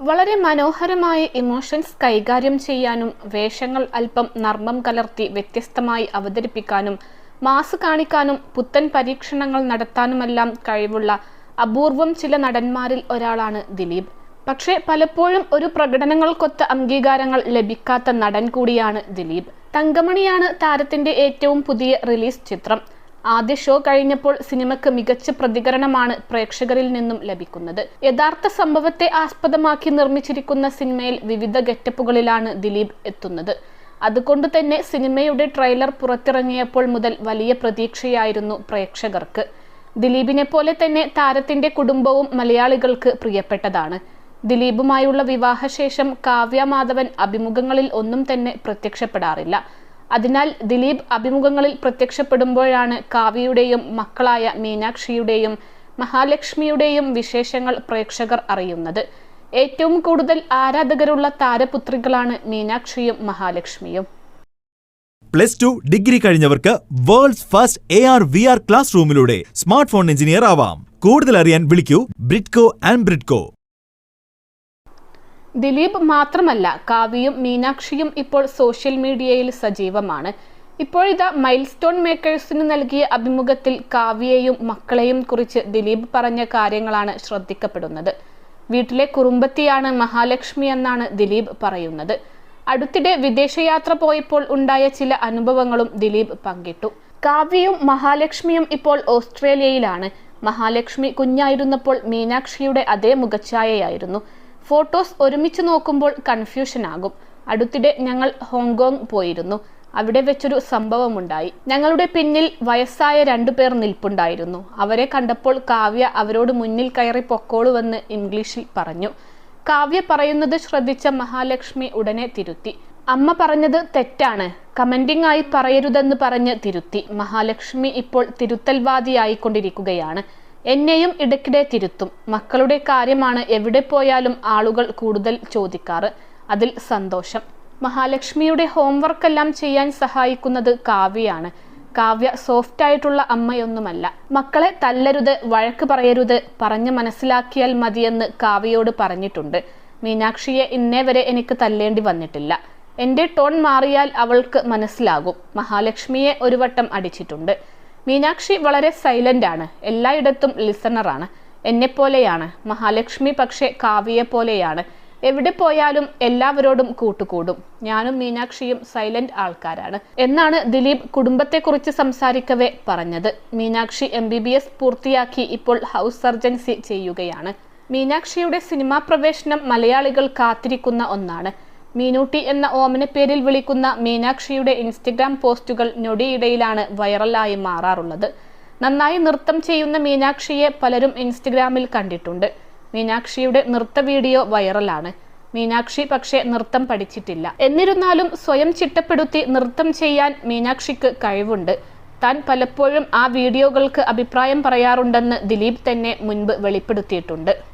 വളരെ മനോഹരമായ ഇമോഷൻസ് കൈകാര്യം ചെയ്യാനും വേഷങ്ങൾ അല്പം നർമ്മം കലർത്തി വ്യത്യസ്തമായി അവതരിപ്പിക്കാനും മാസ് കാണിക്കാനും പുത്തൻ പരീക്ഷണങ്ങൾ നടത്താനുമെല്ലാം കഴിവുള്ള അപൂർവം ചില നടന്മാരിൽ ഒരാളാണ് ദിലീപ്. പക്ഷേ പലപ്പോഴും ഒരു പ്രകടനങ്ങൾക്കൊത്ത അംഗീകാരങ്ങൾ ലഭിക്കാത്ത നടൻ കൂടിയാണ് ദിലീപ്. തങ്കമണിയാണ് താരത്തിന്റെ ഏറ്റവും പുതിയ റിലീസ് ചിത്രം. ആദ്യ ഷോ കഴിഞ്ഞപ്പോൾ സിനിമയ്ക്ക് മികച്ച പ്രതികരണമാണ് പ്രേക്ഷകരിൽ നിന്നും ലഭിക്കുന്നത്. യഥാർത്ഥ സംഭവത്തെ ആസ്പദമാക്കി നിർമ്മിച്ചിരിക്കുന്ന സിനിമയിൽ വിവിധ ഗെറ്റപ്പുകളിലാണ് ദിലീപ് എത്തുന്നത്. അതുകൊണ്ട് തന്നെ സിനിമയുടെ ട്രെയിലർ പുറത്തിറങ്ങിയപ്പോൾ മുതൽ വലിയ പ്രതീക്ഷയായിരുന്നു പ്രേക്ഷകർക്ക്. ദിലീപിനെ പോലെ തന്നെ താരത്തിന്റെ കുടുംബവും മലയാളികൾക്ക് പ്രിയപ്പെട്ടതാണ്. ദിലീപുമായുള്ള വിവാഹശേഷം കാവ്യ മാധവൻ അഭിമുഖങ്ങളിൽ ഒന്നും തന്നെ പ്രത്യക്ഷപ്പെടാറില്ല. അതിനാൽ ദിലീപ് അഭിമുഖങ്ങളിൽ പ്രത്യക്ഷപ്പെടുമ്പോഴാണ് കാവ്യയുടെയും മക്കളായ മീനാക്ഷിയുടെയും മഹാലക്ഷ്മിയുടെയും വിശേഷങ്ങൾ പ്രേക്ഷകർ അറിയുന്നത്. ഏറ്റവും കൂടുതൽ ആരാധകരുള്ള താരപുത്രികളാണ് മീനാക്ഷിയും മഹാലക്ഷ്മിയും. Plus two degree കഴിഞ്ഞവർക്ക് world's first A R V R class റൂമിലൂടെ smart phone engineer ആവാം. കൂടുതൽ അറിയാൻ വിളിക്കൂ ബ്രിഡ്കോ ആൻഡ് ബ്രിഡ്കോ ദിലീപ് മാത്രമല്ല കാവ്യയും മീനാക്ഷിയും ഇപ്പോൾ സോഷ്യൽ മീഡിയയിൽ സജീവമാണ്. ഇപ്പോഴിതാ മൈൽ സ്റ്റോൺ മേക്കേഴ്സിന് നൽകിയ അഭിമുഖത്തിൽ കാവ്യയെയും മക്കളെയും കുറിച്ച് ദിലീപ് പറഞ്ഞ കാര്യങ്ങളാണ് ശ്രദ്ധിക്കപ്പെടുന്നത്. വീട്ടിലെ കുറുമ്പത്തിയാണ് മഹാലക്ഷ്മി എന്നാണ് ദിലീപ് പറയുന്നത്. അടുത്തിടെ വിദേശയാത്ര പോയപ്പോൾ ഉണ്ടായ ചില അനുഭവങ്ങളും ദിലീപ് പങ്കിട്ടു. കാവ്യയും മഹാലക്ഷ്മിയും ഇപ്പോൾ ഓസ്ട്രേലിയയിലാണ്. മഹാലക്ഷ്മി കുഞ്ഞായിരുന്നപ്പോൾ മീനാക്ഷിയുടെ അതേ മുഖച്ഛായയായിരുന്നു. ഫോട്ടോസ് ഒരുമിച്ച് നോക്കുമ്പോൾ കൺഫ്യൂഷൻ ആകും അടുത്തിടെ ഞങ്ങൾ ഹോങ്കോങ് പോയിരുന്നു. അവിടെ വെച്ചൊരു സംഭവമുണ്ടായി. ഞങ്ങളുടെ പിന്നിൽ വയസ്സായ രണ്ടു പേർ നിൽപ്പുണ്ടായിരുന്നു. അവരെ കണ്ടപ്പോൾ കാവ്യ അവരോട് മുന്നിൽ കയറി പൊക്കോളുവെന്ന് ഇംഗ്ലീഷിൽ പറഞ്ഞു. കാവ്യ പറയുന്നത് ശ്രദ്ധിച്ച മഹാലക്ഷ്മി ഉടനെ തിരുത്തി. അമ്മ പറഞ്ഞത് തെറ്റാണ്. കമന്റിംഗ് ആയി പറയരുതെന്ന് പറഞ്ഞ് തിരുത്തി. മഹാലക്ഷ്മി ഇപ്പോൾ തിരുത്തൽവാദിയായിക്കൊണ്ടിരിക്കുകയാണ്. എന്നെയും ഇടയ്ക്കിടെ തിരുത്തും. മക്കളുടെ കാര്യമാണ് എവിടെ പോയാലും ആളുകൾ കൂടുതൽ ചോദിക്കാറ്. അതിൽ സന്തോഷം. മഹാലക്ഷ്മിയുടെ ഹോംവർക്ക് എല്ലാം ചെയ്യാൻ സഹായിക്കുന്നത് കാവ്യയാണ്. കാവ്യ സോഫ്റ്റ് ആയിട്ടുള്ള അമ്മയൊന്നുമല്ല. മക്കളെ തല്ലരുത് വഴക്ക് പറയരുത് പറഞ്ഞ് മനസ്സിലാക്കിയാൽ മതിയെന്ന് കാവ്യയോട് പറഞ്ഞിട്ടുണ്ട്. മീനാക്ഷിയെ ഇന്നേ വരെ എനിക്ക് തല്ലേണ്ടി വന്നിട്ടില്ല. എന്റെ ടോൺ മാറിയാൽ അവൾക്ക് മനസ്സിലാകും. മഹാലക്ഷ്മിയെ ഒരു വട്ടം അടിച്ചിട്ടുണ്ട്. മീനാക്ഷി വളരെ സൈലന്റ് ആണ്. എല്ലായിടത്തും ലിസണറാണ് എന്നെപ്പോലെയാണ് മഹാലക്ഷ്മി പക്ഷേ കാവ്യയെ പോലെയാണ്. എവിടെ പോയാലും എല്ലാവരോടും കൂട്ടുകൂടും. ഞാനും മീനാക്ഷിയും സൈലന്റ് ആൾക്കാരാണ്. എന്നാണ് ദിലീപ് കുടുംബത്തെക്കുറിച്ച് സംസാരിക്കവേ പറഞ്ഞത്. Meenakshi M B B S പൂർത്തിയാക്കി ഇപ്പോൾ ഹൗസ് സർജൻസി ചെയ്യുകയാണ്. മീനാക്ഷിയുടെ സിനിമാ പ്രവേശനം മലയാളികൾ കാത്തിരിക്കുന്ന ഒന്നാണ്. മീനൂട്ടി എന്ന ഓമന പേരിൽ വിളിക്കുന്ന മീനാക്ഷിയുടെ ഇൻസ്റ്റഗ്രാം പോസ്റ്റുകൾ ഞൊടിയിടയിലാണ് വൈറലായി മാറാറുള്ളത്. നന്നായി നൃത്തം ചെയ്യുന്ന മീനാക്ഷിയെ പലരും ഇൻസ്റ്റഗ്രാമിൽ കണ്ടിട്ടുണ്ട്. മീനാക്ഷിയുടെ നൃത്ത വീഡിയോ വൈറലാണ്. മീനാക്ഷി പക്ഷേ നൃത്തം പഠിച്ചിട്ടില്ല. എന്നിരുന്നാലും സ്വയം ചിട്ടപ്പെടുത്തി നൃത്തം ചെയ്യാൻ മീനാക്ഷിക്ക് കഴിവുണ്ട്. താൻ പലപ്പോഴും ആ വീഡിയോകൾക്ക് അഭിപ്രായം പറയാറുണ്ടെന്ന് ദിലീപ് തന്നെ മുൻപ് വെളിപ്പെടുത്തിയിട്ടുണ്ട്.